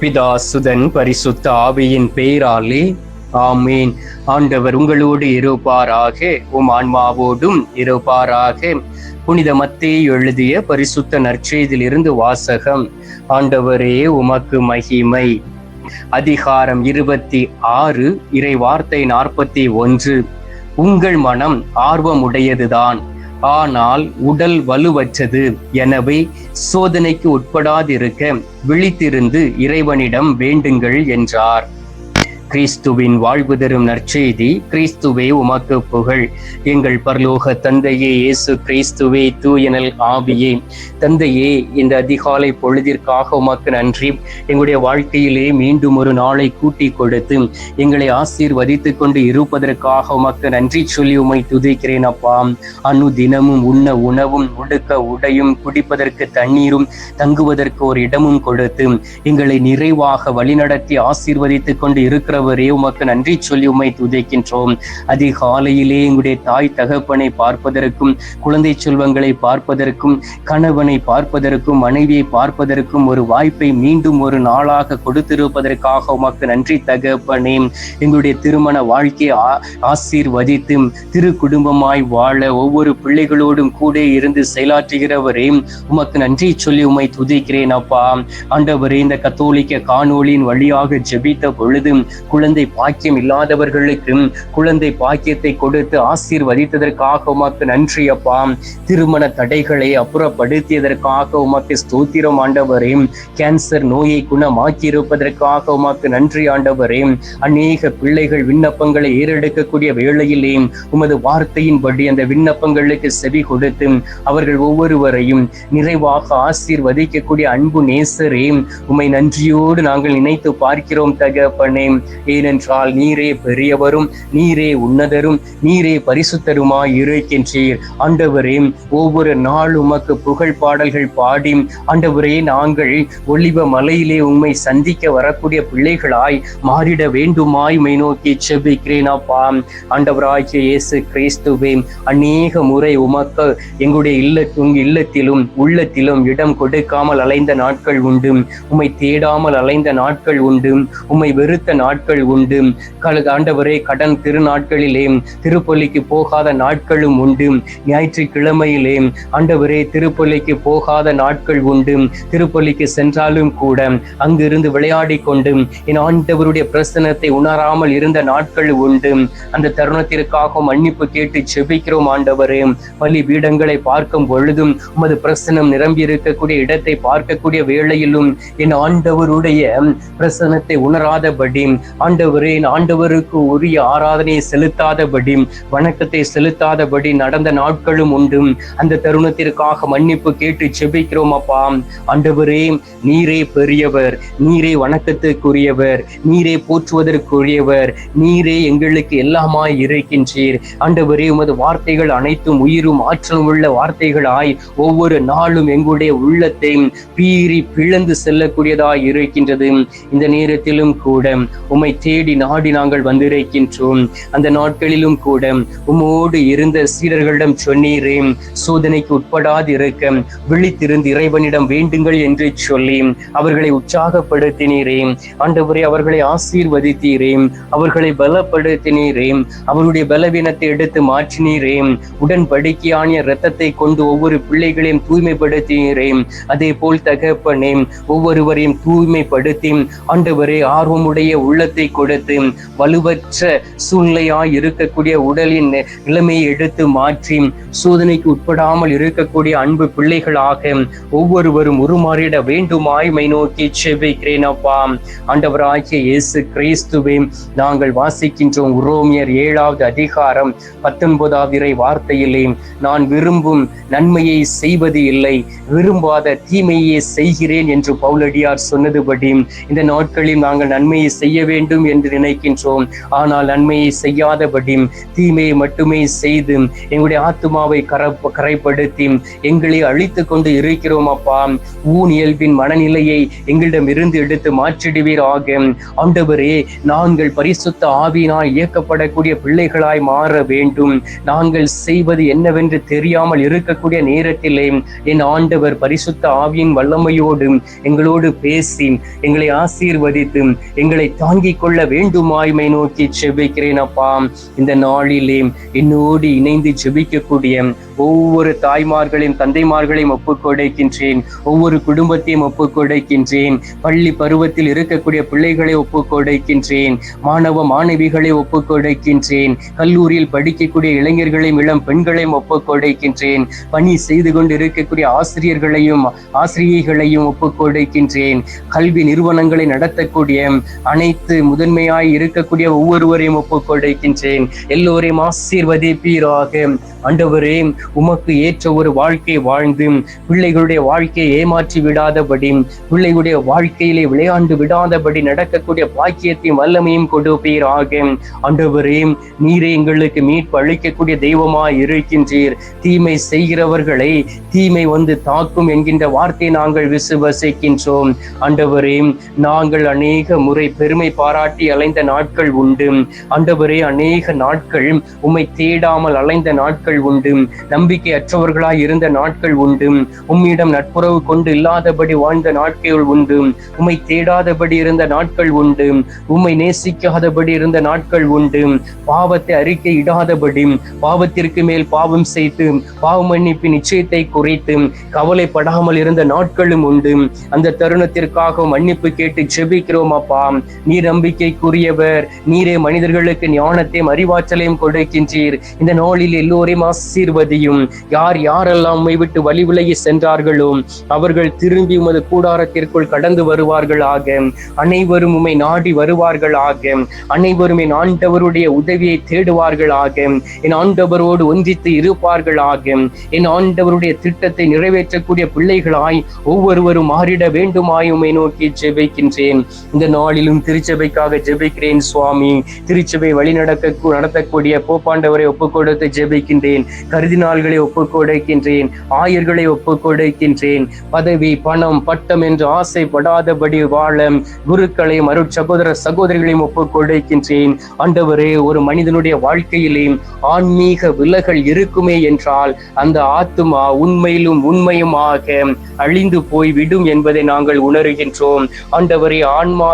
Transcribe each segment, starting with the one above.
பிதா சுதன் பரிசுத்த ஆவியின் பெயராலே ஆமீன். ஆண்டவர் உங்களோடு இருப்பாராக உம் ஆன்மாவோடும் இருப்பாராக. புனித மத்தே எழுதிய பரிசுத்த நற்செய்திலிருந்து வாசகம் ஆண்டவரே உமக்கு மகிமை. அதிகாரம் இருபத்தி ஆறு இறை வார்த்தை நாற்பத்தி ஒன்று. உங்கள் மனம் ஆர்வமுடையதுதான். ஆனால் உடல் வலுவற்றது எனவே சோதனைக்கு உட்படாதிருக்க விழித்திருந்து இறைவனிடம் வேண்டுங்கள் என்றார். கிறிஸ்துவின் வாழ்வு தரும் நற்செய்தி கிறிஸ்துவே உமக்கு புகழ். எங்கள் பரலோக தந்தையே இயேசு கிறிஸ்துவே தூயனல் ஆவியே. தந்தையே இந்த அதிகாலை பொழுதிற்காக உமக்கு நன்றி. எங்களுடைய வாழ்க்கையிலே மீண்டும் ஒரு நாளை கூட்டி கொடுத்து எங்களை ஆசீர்வதித்துக் கொண்டு இருப்பதற்காக உமக்கு நன்றி சொல்லி உமை துதிக்கிறேன் அப்பா. அனு தினமும் உண்ண உணவும் உடுக்க உடையும் குடிப்பதற்கு தண்ணீரும் தங்குவதற்கு ஒரு இடமும் கொடுத்து எங்களை நிறைவாக வழிநடத்தி ஆசீர்வதித்துக் கொண்டு இருக்கிற ஆண்டவரே உமக்கு நன்றி சொல்லி உமை துதைக்கின்றோம். அதிகாலையிலே எங்களுடைய தாய் தகப்பனை பார்ப்பதற்கும் குழந்தை செல்வங்களை பார்ப்பதற்கும் கணவனை பார்ப்பதற்கும் மனைவியை பார்ப்பதற்கும் ஒரு வாய்ப்பை மீண்டும் ஒரு நாளாக கொடுத்திருப்பதற்காக உமக்கு நன்றி தகப்பனே. எங்களுடைய திருமண வாழ்க்கையை ஆசீர்வதித்து திரு குடும்பமாய் வாழ ஒவ்வொரு பிள்ளைகளோடும் கூட இருந்து செயலாற்றுகிறவரே உமக்கு நன்றி சொல்லி உமை துதிக்கிறேன் அப்பா. ஆண்டவரே இந்த கத்தோலிக்க காணொலியின் வழியாக ஜெபித்த பொழுது குழந்தை பாக்கியம் இல்லாதவர்களுக்கு குழந்தை பாக்கியத்தை கொடுத்து ஆசீர்வதித்ததற்காக உமக்கு நன்றி அப்பா. திருமண தடைகளை அப்புறப்படுத்தியதற்காக உமக்கு ஸ்தோத்திரம் ஆண்டவரே. கேன்சர் நோயை குணமாக்கி இருப்பதற்காக உமக்கு நன்றி ஆண்டவரே. அநேக பிள்ளைகள் விண்ணப்பங்களை ஏறெடுக்கக்கூடிய வேளையிலே உமது வார்த்தையின்படி அந்த விண்ணப்பங்களுக்கு செவி கொடுத்து அவர்கள் ஒவ்வொருவரையும் நிறைவாக ஆசீர்வதிக்கக்கூடிய அன்பு நேசரே. உம்மை நன்றியோடு நாங்கள் நினைத்து பார்க்கிறோம் தகப்பனே. ஏனென்றால் நீரே பெரியவரும் நீரே உன்னதரும் நீரே பரிசுத்தருமாய் இருக்கின்றீர். ஆண்டவரே ஒவ்வொரு நாள் உமக்கு புகழ் பாடல்கள் பாடி ஆண்டவரே நாங்கள் ஒளிவ மலையிலே உம்மை சந்திக்க வரக்கூடிய பிள்ளைகளாய் மாறிட வேண்டுமாய் மை நோக்கி செபிக்கிறேன் அப்பா. ஆண்டவராகிய இயேசு கிறிஸ்துவே அநேக முறை உமக்கு எங்களுடைய இல்ல உங்க இல்லத்திலும் உள்ளத்திலும் இடம் கொடுக்காமல் அலைந்த நாட்கள் உண்டு. உம்மை தேடாமல் அலைந்த நாட்கள் உண்டு. உம்மை வெறுத்த நாட்கள் நாட்கள் உண்டு. கல- ஆண்டவரே கடன் திருநாட்களிலே திருப்பள்ளிக்கு போகாத நாட்களும் உண்டு. ஞாயிற்றுக்கிழமையிலே ஆண்டவரே திருப்பள்ளிக்கு போகாத நாட்கள் உண்டு. திருப்பள்ளிக்கு சென்றாலும் கூட அங்கிருந்து விளையாடி கொண்டு என் ஆண்டவருடைய பிரசனத்தை உணராமல் இருந்த நாட்கள் உண்டு. அந்த தருணத்திற்காக மன்னிப்பு கேட்டு செபிக்கிறோம் ஆண்டவரே. பள்ளி பீடங்களை பார்க்கும் பொழுதும் உமது பிரசனம் நிரம்பி இருக்கக்கூடிய இடத்தை பார்க்கக்கூடிய வேளையிலும் என் ஆண்டவருடைய பிரசனத்தை உணராதபடி ஆண்டவரே ஆண்டவருக்கு உரிய ஆராதனையை செலுத்தாதபடி வணக்கத்தை செலுத்தாதபடி நடந்த நாட்களும் உண்டு அந்த தருணத்திற்காக மன்னிப்பு கேட்டு செபிக்கிறோம் அப்பா. ஆண்டவரே நீரே பெரியவர் நீரே வணக்கத்துக்குரியவர் நீரே போற்றுவதற்குரியவர் நீரே எங்களுக்கு எல்லாமாய் இருக்கின்றீர். ஆண்டவரே உமது வார்த்தைகள் அனைத்தும் உயிரும் ஆற்றலும் உள்ள வார்த்தைகளாய் ஒவ்வொரு நாளும் எங்களுடைய உள்ளத்தை பீறி பிளந்து செல்லக்கூடியதாய் இருக்கின்றது. இந்த நேரத்திலும் கூட உமை உம்மை தேடி நாடி நாங்கள் வந்திருக்கின்றோம். அந்த நாட்களிலும் கூட உம்மோடு இருந்த சீடர்களிடம் சொன்னீரே சோதனைக்கு உட்படாது இருக்க விழித்திருந்து இறைவனிடம் வேண்டுங்கள் என்று சொல்லி அவர்களை உற்சாகப்படுத்தினீரே. ஆண்டவரை அவர்களை ஆசீர்வதித்தீரே அவர்களை பலப்படுத்தினீரே அவருடைய பலவீனத்தை எடுத்து மாற்றினீரே. உடன்படிக்கையான இரத்தத்தை கொண்டு ஒவ்வொரு பிள்ளைகளையும் தூய்மைப்படுத்தினீரே. அதே போல் தகப்பனே ஒவ்வொருவரையும் தூய்மைப்படுத்தி ஆண்டவரே ஆர்வமுடைய உள்ள உள்ளத்தை கொடுத்து வலுவற்ற சூழ்நிலையாய் இருக்கக்கூடிய உடலின் நிலைமையை எடுத்து மாற்றி சோதனைக்கு உட்படாமல் இருக்கக்கூடிய அன்பு பிள்ளைகளாக ஒவ்வொருவரும் உருமாறிட வேண்டுமாய் மை நோக்கி செவிக்கிறேன் அப்பா. ஆண்டவராகிய இயேசு கிறிஸ்துவே நாங்கள் வாசிக்கின்றோம் உரோமியர் ஏழாவது அதிகாரம் பத்தொன்பதாவது இறை வார்த்தையிலே நான் விரும்பும் நன்மையை செய்வது இல்லை விரும்பாத தீமையை செய்கிறேன் என்று பவுலடியார் சொன்னதுபடி இந்த நாட்களில் நாங்கள் நன்மையை செய்யவே வேண்டும் என்று நினைக்கின்றோம். ஆனால் நன்மையை செய்யாதபடி தீமையை மட்டுமே செய்து எங்களுடைய ஆத்மாவை கர கரைப்படுத்தி எங்களை அழித்து கொண்டு இருக்கிறோம் அப்பா. ஊன் இயல்பின் மனநிலையை எங்களிடம் இருந்து எடுத்து மாற்றிடுவீர் ஆக ஆண்டவரே நாங்கள் பரிசுத்த ஆவியினால் இயக்கப்படக்கூடிய பிள்ளைகளாய் மாற வேண்டும். நாங்கள் செய்வது என்னவென்று தெரியாமல் இருக்கக்கூடிய நேரத்திலே என் ஆண்டவர் பரிசுத்த ஆவியின் வல்லமையோடு எங்களோடு பேசி எங்களை ஆசீர்வதித்து எங்களை தாங்கி தாங்கிக் கொள்ள வேண்டுமாய்மை நோக்கி செபிக்கிறேன் அப்பா இந்த நாளிலே என்னோடு இணைந்து ஜெபிக்கக்கூடிய ஒவ்வொரு தாய்மார்களையும் தந்தைமார்களையும் ஒப்புக்கொடைக்கின்றேன். ஒவ்வொரு குடும்பத்தையும் ஒப்புக்கொடைக்கின்றேன். பள்ளி பருவத்தில் இருக்கக்கூடிய பிள்ளைகளை ஒப்புக்கொடைக்கின்றேன். மாணவ மாணவிகளை ஒப்புக்கொடைக்கின்றேன். கல்லூரியில் படிக்கக்கூடிய இளைஞர்களையும் இளம் பெண்களையும் ஒப்புக்கொடைக்கின்றேன். பணி செய்து கொண்டு இருக்கக்கூடிய ஆசிரியர்களையும் ஆசிரியைகளையும் ஒப்புக்கொடைக்கின்றேன். கல்வி நிறுவனங்களை நடத்தக்கூடிய அனைத்து முதன்மையாய் இருக்கக்கூடிய ஒவ்வொருவரையும் ஒப்புக்கொடைக்கின்றேன். எல்லோரையும் ஆசீர்வதிப்பீராக. ஆண்டவரே உமக்கு ஏற்ற ஒரு வாழ்க்கை வாழ்ந்து பிள்ளைகளுடைய வாழ்க்கையை ஏமாற்றி விடாதபடி பிள்ளைகளுடைய வாழ்க்கையிலே விளையாண்டு விடாதபடி நடக்கக்கூடிய பாக்கியத்தையும் வல்லமையும் கொடுப்பீராக. ஆண்டவரே நீரே எங்களுக்கு மீட்பு அளிக்கக்கூடிய தெய்வமாய் இருக்கின்றீர். தீமை செய்கிறவர்களை தீமை வந்து தாக்கும் என்கின்ற வார்த்தையை நாங்கள் விசுவசிக்கின்றோம். ஆண்டவரே நாங்கள் அநேக முறை பெருமை பாராட்டி அலைந்த நாட்கள் உண்டு. ஆண்டவரே அநேக நாட்கள் உம்மை தேடாமல் அலைந்த நாட்கள் நாட்கள் உண்டு. நம்பிக்கை அற்றவர்களாய் இருந்த நாட்கள் உண்டு. உம்மிடம் நட்புறவு கொண்டு இல்லாதபடி வாழ்ந்த நாட்கள் உண்டு. உம்மை தேடாதபடி இருந்த நாட்கள் உண்டு. உம்மை நேசிக்காதபடி இருந்த நாட்கள் உண்டு. பாவத்தை அறிக்கை இடாதபடி பாவத்திற்கு மேல் பாவம் செய்து பாவ மன்னிப்பு நிச்சயத்தை குறைத்து கவலைப்படாமல் இருந்த நாட்களும் உண்டு. அந்த தருணத்திற்காக மன்னிப்பு கேட்டு செபிக்கிறோம் அப்பா. நீர் நம்பிக்கைக்குரியவர். நீரே மனிதர்களுக்கு ஞானத்தையும் அறிவாற்றலையும் கொடுக்கின்றீர். இந்த நாளில் எல்லோரையும் ஆசீர்வதியும். யார் யாரெல்லாம் உம்மை விட்டு வழி விலகி சென்றார்களோ அவர்கள் திரும்பி உமது கூடாரத்திற்குள் கடந்து வருவார்கள் ஆக. அனைவரும் உமை நாடி வருவார்கள் ஆக. அனைவரும் என் ஆண்டவருடைய உதவியை தேடுவார்கள் ஆக. என் ஆண்டவரோடு ஒன்றித்து இருப்பார்கள் ஆக. என் ஆண்டவருடைய திட்டத்தை நிறைவேற்றக்கூடிய பிள்ளைகளாய் ஒவ்வொருவரும் மாறிட வேண்டுமாய் உமை நோக்கி ஜெபிக்கின்றேன். இந்த நாளிலும் திருச்சபைக்காக ஜெபிக்கிறேன் சுவாமி. திருச்சபை வழி நடக்க நடத்தக்கூடிய போப்பாண்டவரை ஒப்புக் கொடுத்து ஜெபிக்கின்றேன். கொடுக்கின்றேன் கருதினாள்களை ஒப்புக் கொடுக்கின்றேன் ஆயர்களை ஒப்புக் கொடுக்கின்றேன் பதவி பணம் பட்டம் என்று ஆசைப்படாதபடி வாழ குருக்களையும் அருட் சகோதர சகோதரிகளையும் ஒப்புக் கொடுக்கின்றேன் ஆண்டவரே ஒரு மனிதனுடைய வாழ்க்கையிலே ஆன்மீக விலகல் இருக்குமே என்றால் அந்த ஆத்துமா உண்மையிலும் உண்மையுமாக அழிந்து போய் விடும் என்பதை நாங்கள் உணர்கின்றோம். ஆண்டவரே ஆன்மா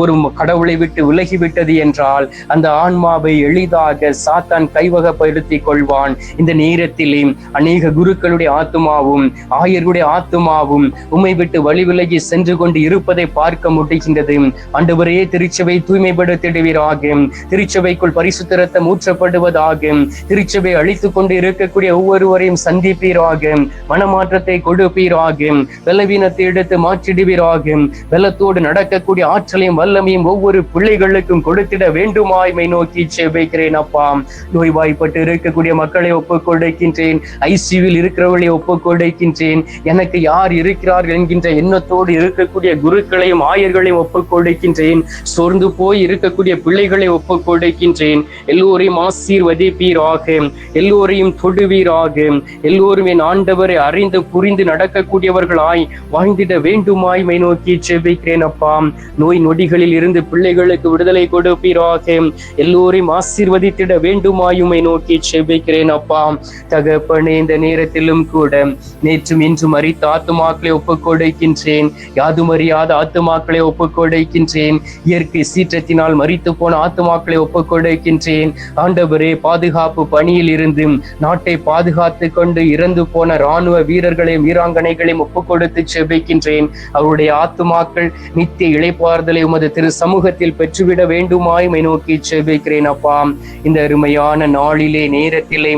ஒரு கடவுளை விட்டு விலகிவிட்டது என்றால் அந்த ஆன்மாவை எளிதாக சாத்தான் கைவகப்படுத்திக் கொள்வான். இந்த நேரத்திலே அநேக குருக்களுடைய ஆத்துமாவும் ஆயர்களுடைய ஆத்துமாவும் உம்மை விட்டு வழிவிலகி சென்று கொண்டு இருப்பதை பார்க்க முடிகின்றது. ஆண்டவரே திருச்சபை தூய்மைப்படுத்திடுவீராக. திருச்சபைக்குள் பரிசுத்த ரத்தம் ஊற்றப்படுவதாக. திருச்சபை அழித்துக் கொண்டு இருக்கக்கூடிய ஒவ்வொருவரையும் சந்திப்பீராக. மனமாற்றத்தை கொடுப்பீராக. பலவீனத்தை எடுத்து மாற்றிடுவீராக. பலத்தோடு நடக்கக்கூடிய ஆற்றலையும் வல்லமையும் ஒவ்வொரு பிள்ளைகளுக்கும் கொடுத்திட வேண்டுமாய்மை நோக்கி செவிக்கிறேன் அப்பா. நோய்வாய்ப்பட்டு இருக்கக்கூடிய மக்கள் மக்களை ஒப்புக்கொடுக்கின்றேன். ஐசியூவில் இருக்கிறவர்களை ஒப்புக்கொடுக்கின்றேன். எனக்கு யார் இருக்கிறார்கள் என்கின்ற எண்ணத்தோடு இருக்கக்கூடிய குருக்களையும் ஆயர்களையும் ஒப்புக்கொடுக்கின்றேன். சோர்ந்து போய் இருக்கக்கூடிய பிள்ளைகளை ஒப்புக்கொடுக்கின்றேன். எல்லோரையும் ஆசீர்வதிப்பீராக. எல்லோரையும் தொடுவீராக. எல்லோரும் என் ஆண்டவரை அறிந்து புரிந்து நடக்கக்கூடியவர்களாய் வாழ்ந்திட வேண்டுமாய் மை நோக்கி செவிக்கிறேன் அப்பா. நோய் நொடிகளில் இருந்து பிள்ளைகளுக்கு விடுதலை கொடுப்பீராக. எல்லோரையும் ஆசீர்வதித்திட வேண்டுமாயுமை நோக்கி செபிக்கிறேன் அப்பா தகப்பனே இந்த நேரத்திலும் கூட நேற்றும் இன்றும் அறித்த ஆத்துமாக்களை ஒப்புக் கொடுக்கின்றேன் யாதும் அறியாத ஆத்துமாக்களை ஒப்புக் கொடுக்கின்றேன் இயற்கை சீற்றத்தினால் மறித்து போன ஆத்துமாக்களை ஒப்புக் கொடுக்கின்றேன் ஆண்டவரே பாதுகாப்பு பணியில் இருந்து நாட்டை பாதுகாத்து கொண்டு இறந்து போன ராணுவ வீரர்களையும் வீராங்கனைகளையும் ஒப்புக் கொடுத்து செபிக்கின்றேன். அவருடைய ஆத்துமாக்கள் நித்திய இழைப்பார்தலை உமது திரு சமூகத்தில் பெற்றுவிட வேண்டுமாய் நோக்கி செபிக்கிறேன் அப்பா. இந்த அருமையான நாளிலே நேரத்திலே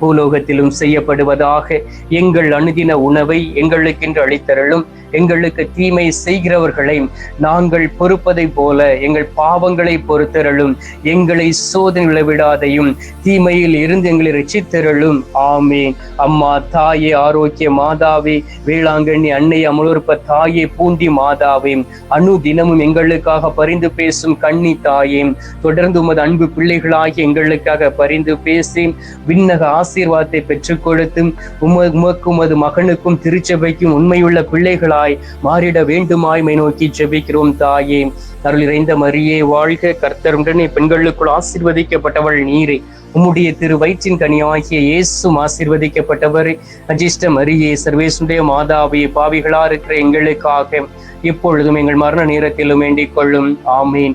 பூலோகத்திலும் செய்யப்படுவதாக எங்கள் அணுதின உணவை எங்களுக்கென்று அளித்தருளும். எங்களுக்கு தீமை செய்கிறவர்களை நாங்கள் பொறுப்பதை போல எங்கள் பாவங்களை பொறுத்தருளும். எங்களை சோதனை விடாதையும் தீமையில் இருந்து எங்களை ரட்சித்தருளும். ஆமே அம்மா தாயே ஆரோக்கிய மாதாவே வேளாங்கண்ணி அன்னை அமலோற்ப தாயே பூண்டி மாதாவே அணு தினமும் எங்களுக்காக பரிந்து பேசும் கண்ணி தாயே தொடர்ந்து உமது அன்பு பிள்ளைகளாகி எங்களுக்காக பரிந்து பேசி விண்ணக ஆசீர்வாதத்தை பெற்றுக் கொடுத்து உமக்கும் உமது மகனுக்கும் திருச்சபைக்கும் உண்மையுள்ள பிள்ளைகளாய் மாறிட வேண்டுமாய்மை நோக்கி ஜெபிக்கிறோம் தாயே. அருள் இறைந்த மரியே வாழ்க கர்த்தருடனே பெண்களுக்குள் ஆசீர்வதிக்கப்பட்டவள் நீரே. உம்முடைய திரு வயிற்றின் கனியாகிய இயேசும் ஆசீர்வதிக்கப்பட்டவர். அஜிஷ்ட மரியே சர்வேசுடைய மாதாவே பாவிகளா இருக்கிற எங்களுக்காக எப்பொழுதும் எங்கள் மரண நேரத்திலும் வேண்டிக் கொள்ளும். ஆமீன்.